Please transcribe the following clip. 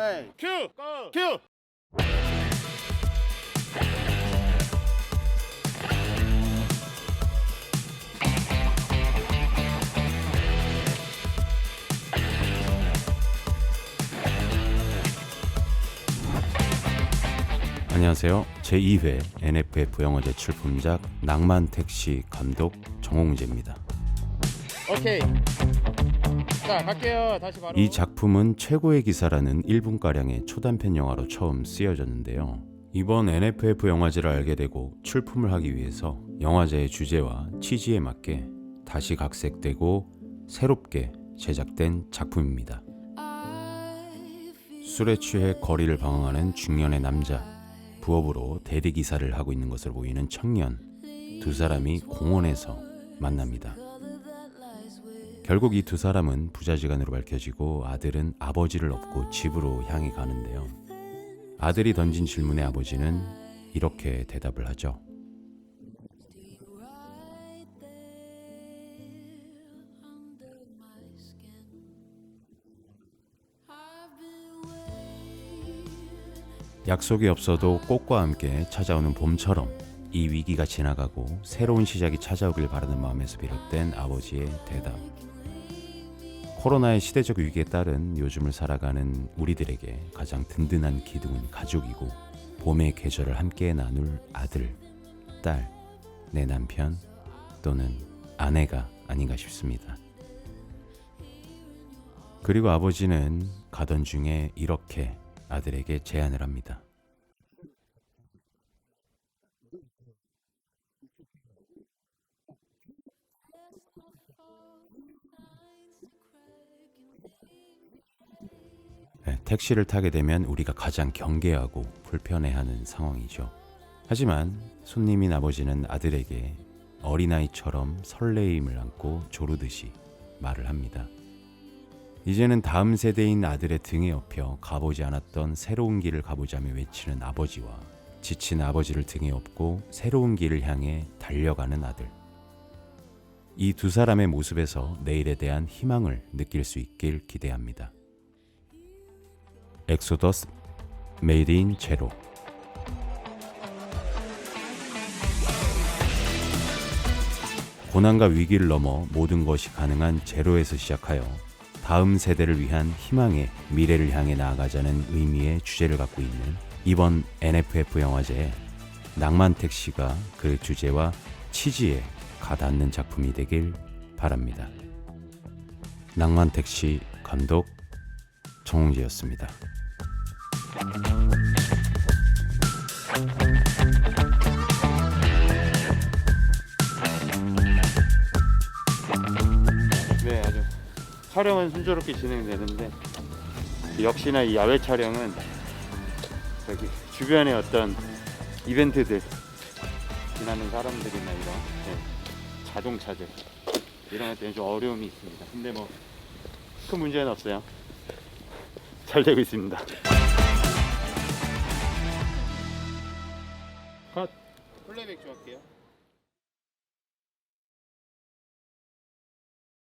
헤이 큐! 고! 큐! 안녕하세요. 제2회 NFF 영화제 출품작 낭만 택시 감독 정홍재입니다. 오케이 자 갈게요 다시 바로 이 작품은 최고의 기사라는 1분가량의 초단편 영화로 처음 쓰여졌는데요. 이번 NFF 영화제를 알게 되고 출품을 하기 위해서 영화제의 주제와 취지에 맞게 다시 각색되고 새롭게 제작된 작품입니다. 술에 취해 거리를 방황하는 중년의 남자, 부업으로 대리 기사를 하고 있는 것으로 보이는 청년 두 사람이 공원에서 만납니다. 결국 이 두 사람은 부자지간으로 밝혀지고 아들은 아버지를 얻고 집으로 향해 가는데요. 아들이 던진 질문에 아버지는 이렇게 대답을 하죠. 약속이 없어도 꽃과 함께 찾아오는 봄처럼 이 위기가 지나가고 새로운 시작이 찾아오길 바라는 마음에서 비롯된 아버지의 대답. 코로나의 시대적 위기에 따른 요즘을 살아가는 우리들에게 가장 든든한 기둥은 가족이고 봄의 계절을 함께 나눌 아들, 딸, 내 남편 또는 아내가 아닌가 싶습니다. 그리고 아버지는 가던 중에 이렇게 아들에게 제안을 합니다. 택시를 타게 되면 우리가 가장 경계하고 불편해하는 상황이죠. 하지만 손님인 아버지는 아들에게 어린아이처럼 설레임을 안고 조르듯이 말을 합니다. 이제는 다음 세대인 아들의 등에 업혀 가보지 않았던 새로운 길을 가보자며 외치는 아버지와 지친 아버지를 등에 업고 새로운 길을 향해 달려가는 아들. 이 두 사람의 모습에서 내일에 대한 희망을 느낄 수 있길 기대합니다. 엑소더스 메이드 인 제로 고난과 위기를 넘어 모든 것이 가능한 제로에서 시작하여 다음 세대를 위한 희망의 미래를 향해 나아가자는 의미의 주제를 갖고 있는 이번 NFF 영화제에 낭만 택시가 그 주제와 취지에 가닿는 작품이 되길 바랍니다. 낭만 택시 감독 정웅재였습니다. 네 아주 촬영은 순조롭게 진행되는데 역시나 이 야외 촬영은 여기 주변의 어떤 이벤트들 지나는 사람들이나 이런 네, 자동차들 이런 것들은 좀 어려움이 있습니다. 근데 뭐 큰 문제는 없어요. 잘 되고 있습니다 컷. 플레이백 좀 할게요